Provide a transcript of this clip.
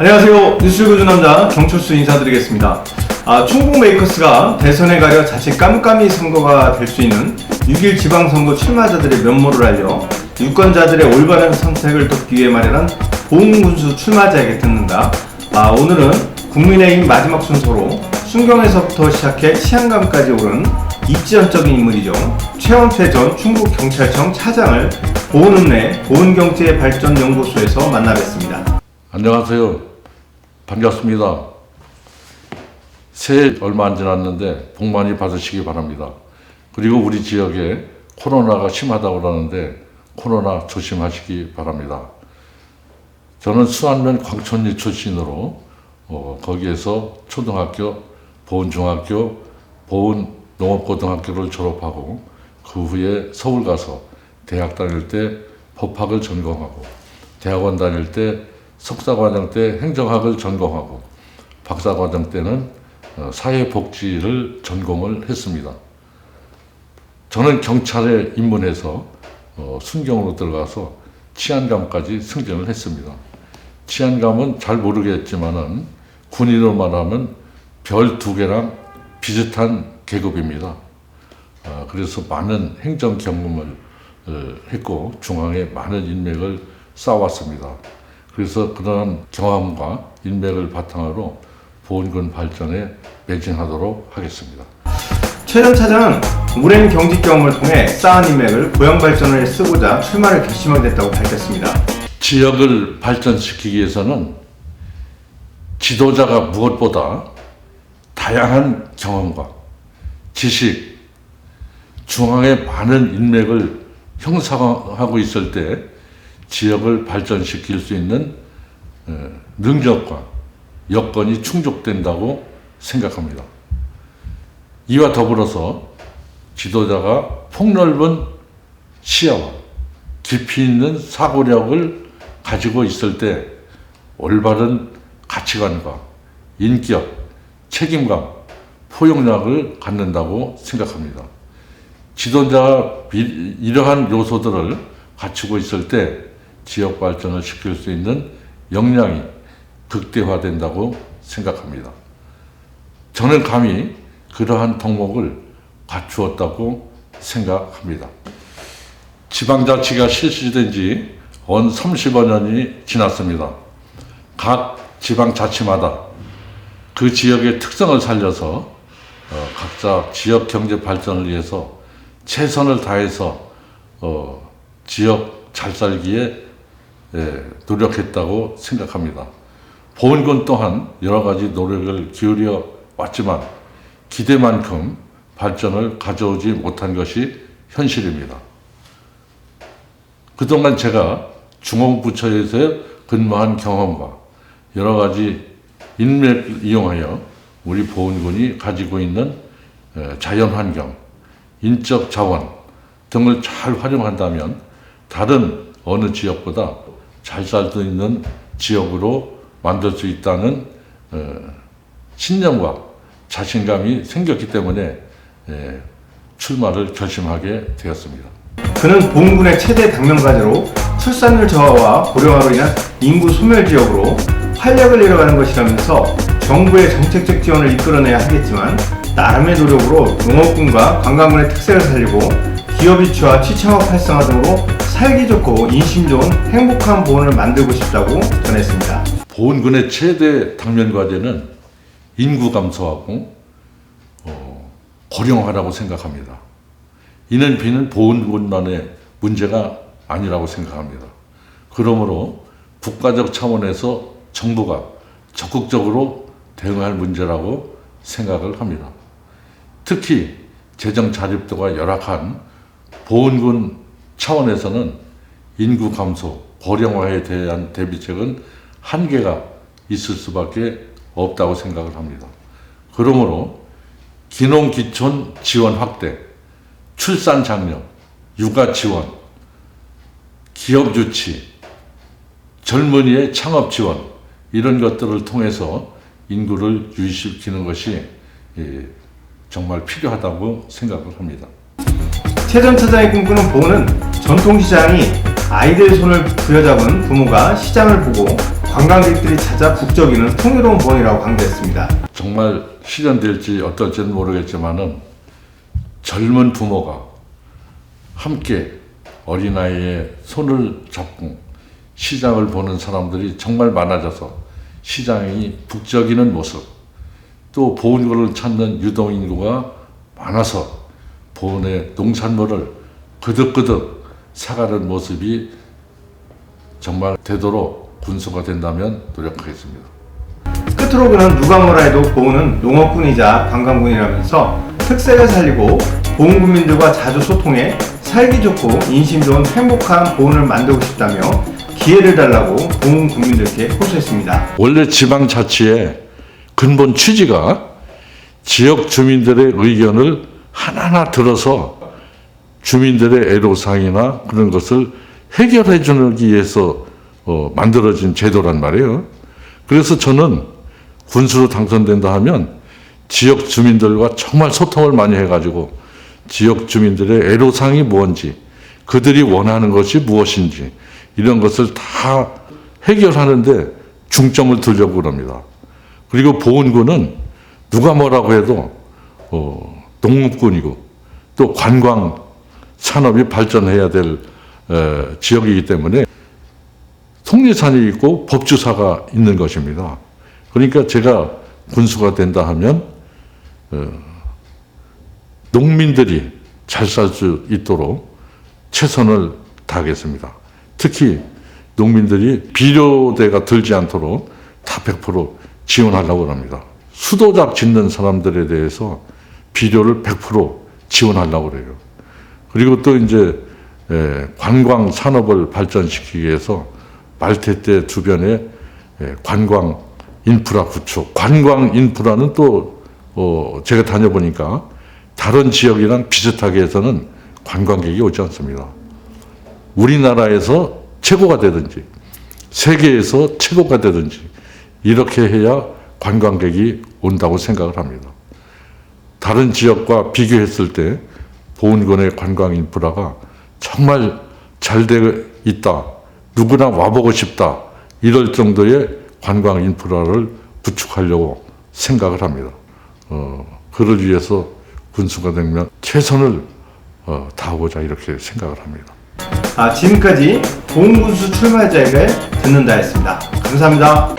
안녕하세요. 뉴스구주 남자 정철수 인사드리겠습니다. 아, 충북 메이커스가 대선에 가려 자칫 깜깜이 선거가 될 수 있는 6일 지방선거 출마자들의 면모를 알려 유권자들의 올바른 선택을 돕기 위해 마련한 보훈군수 출마자에게 듣는다. 아, 오늘은 국민의힘 마지막 순서로 순경에서부터 시작해 치안감까지 오른 입지연적인 인물이죠. 최원태 전 충북 경찰청 차장을 보훈읍내 보훈경제발전연구소에서 만나 뵀습니다. 안녕하세요. 반갑습니다. 새해 얼마 안 지났는데 복 많이 받으시기 바랍니다. 그리고 우리 지역에 코로나가 심하다고 그러는데 코로나 조심하시기 바랍니다. 저는 수안면 광천리 출신으로 어, 거기에서 초등학교, 보은중학교, 보은농업고등학교를 졸업하고 그 후에 서울 가서 대학 다닐 때 법학을 전공하고 대학원 다닐 때 석사과정 때 행정학을 전공하고 박사과정 때는 어, 사회복지를 전공을 했습니다. 저는 경찰에 입문해서 어, 순경으로 들어가서 치안감까지 승진을 했습니다. 치안감은 잘 모르겠지만은 군인으로 말하면 별 두 개랑 비슷한 계급입니다. 아, 그래서 많은 행정 경험을 어, 했고 중앙에 많은 인맥을 쌓아왔습니다. 그래서 그러한 경험과 인맥을 바탕으로 보훈군 발전에 매진하도록 하겠습니다. 최전 차장은 오랜 경직 경험을 통해 쌓은 인맥을 고향 발전에 쓰고자 출마를 결심하게 됐다고 밝혔습니다. 지역을 발전시키기 위해서는 지도자가 무엇보다 다양한 경험과 지식, 중앙에 많은 인맥을 형성하고 있을 때 지역을 발전시킬 수 있는 어, 능력과 여건이 충족된다고 생각합니다. 이와 더불어서 지도자가 폭넓은 시야와 깊이 있는 사고력을 가지고 있을 때 올바른 가치관과 인격, 책임감, 포용력을 갖는다고 생각합니다. 지도자가 이- 이러한 요소들을 갖추고 있을 때 지역 발전을 시킬 수 있는 역량이 극대화된다고 생각합니다. 저는 감히 그러한 덕목을 갖추었다고 생각합니다. 지방자치가 실시된 지언 30여 년이 지났습니다. 각 지방자치마다 그 지역의 특성을 살려서 어, 각자 지역 경제 발전을 위해서 최선을 다해서 어, 지역 잘 살기에 예, 노력했다고 생각합니다. 보훈군 또한 여러 가지 노력을 기울여 왔지만 기대만큼 발전을 가져오지 못한 것이 현실입니다. 그동안 제가 중앙부처에서 근무한 경험과 여러 가지 인맥을 이용하여 우리 보훈군이 가지고 있는 에, 자연환경, 인적 자원 등을 잘 활용한다면 다른 어느 지역보다 잘 살 수 있는 지역으로 만들 수 있다는 어, 신념과 자신감이 생겼기 때문에 에, 출마를 결심하게 되었습니다. 그는 보훈군의 최대 당면가제로 출산율 저하와 고령화로 인한 인구 소멸 지역으로 활력을 잃어가는 것이라면서 정부의 정책적 지원을 이끌어내야 하겠지만 나름의 노력으로 농업군과 관광군의 특색을 살리고 기업 유치와 취창업 활성화 등으로 살기 좋고 인심 좋은 행복한 보훈을 만들고 싶다고 전했습니다. 보훈군의 최대 당면 과제는 인구 감소하고 어, 고령화라고 생각합니다. 이는 비는 보훈군만의 문제가 아니라고 생각합니다. 그러므로 국가적 차원에서 정부가 적극적으로 대응할 문제라고 생각을 합니다. 특히 재정 자립도가 열악한 보훈군 차원에서는 인구 감소, 고령화에 대한 대비책은 한계가 있을 수밖에 없다고 생각을 합니다. 그러므로 기농기촌 지원 확대, 출산 장려, 육아 지원, 기업 유치, 젊은이의 창업 지원 이런 것들을 통해서 인구를 유지시키는 것이 예, 정말 필요하다고 생각을 합니다. 최전 차장의 꿈꾸는 보훈은 전통시장이 아이들 손을 부여잡은 부모가 시장을 보고 관광객들이 찾아 북적이는 통일로운 보원이라고 강조했습니다. 정말 실현될지 어떨지는 모르겠지만은 젊은 부모가 함께 어린아이의 손을 잡고 시장을 보는 사람들이 정말 많아져서 시장이 북적이는 모습 또 보온고를 찾는 유동인구가 많아서 보온의 농산물을 그득그득 사가는 모습이 정말 되도록 군수가 된다면 노력하겠습니다. 끝으로 그는 누가 뭐라 해도 보훈은 농업군이자 관광군이라면서 특색을 살리고 보훈 국민들과 자주 소통해 살기 좋고 인심 좋은 행복한 보훈을 만들고 싶다며 기회를 달라고 보훈 국민들께 호소했습니다. 원래 지방자치의 근본 취지가 지역 주민들의 의견을 하나하나 들어서 주민들의 애로사항이나 그런 것을 해결해 주기 위해서 어, 만들어진 제도란 말이에요. 그래서 저는 군수로 당선된다 하면 지역 주민들과 정말 소통을 많이 해가지고 지역 주민들의 애로사항이 뭔지 그들이 원하는 것이 무엇인지 이런 것을 다 해결하는데 중점을 두려고 그럽니다. 그리고 보훈군은 누가 뭐라고 해도 어, 농업군이고 또 관광 산업이 발전해야 될 에, 지역이기 때문에 속리산이 있고 법주사가 있는 것입니다. 그러니까 제가 군수가 된다 하면 어, 농민들이 잘 살 수 있도록 최선을 다하겠습니다. 특히 농민들이 비료대가 들지 않도록 다 100% 지원하려고 합니다. 수도작 짓는 사람들에 대해서 비료를 100% 지원하려고 그래요. 그리고 또 이제 에, 관광 산업을 발전시키기 위해서 말태대 주변에 에, 관광 인프라 구축, 관광 인프라는 또 어, 제가 다녀보니까 다른 지역이랑 비슷하게 해서는 관광객이 오지 않습니다. 우리나라에서 최고가 되든지 세계에서 최고가 되든지 이렇게 해야 관광객이 온다고 생각을 합니다. 다른 지역과 비교했을 때 보은군의 관광 인프라가 정말 잘 되어 있다. 누구나 와보고 싶다. 이럴 정도의 관광 인프라를 구축하려고 생각을 합니다. 어, 그를 위해서 군수가 되면 최선을 어, 다하고자 이렇게 생각을 합니다. 아, 지금까지 보훈군수 출마자에게 듣는다 했습니다. 감사합니다.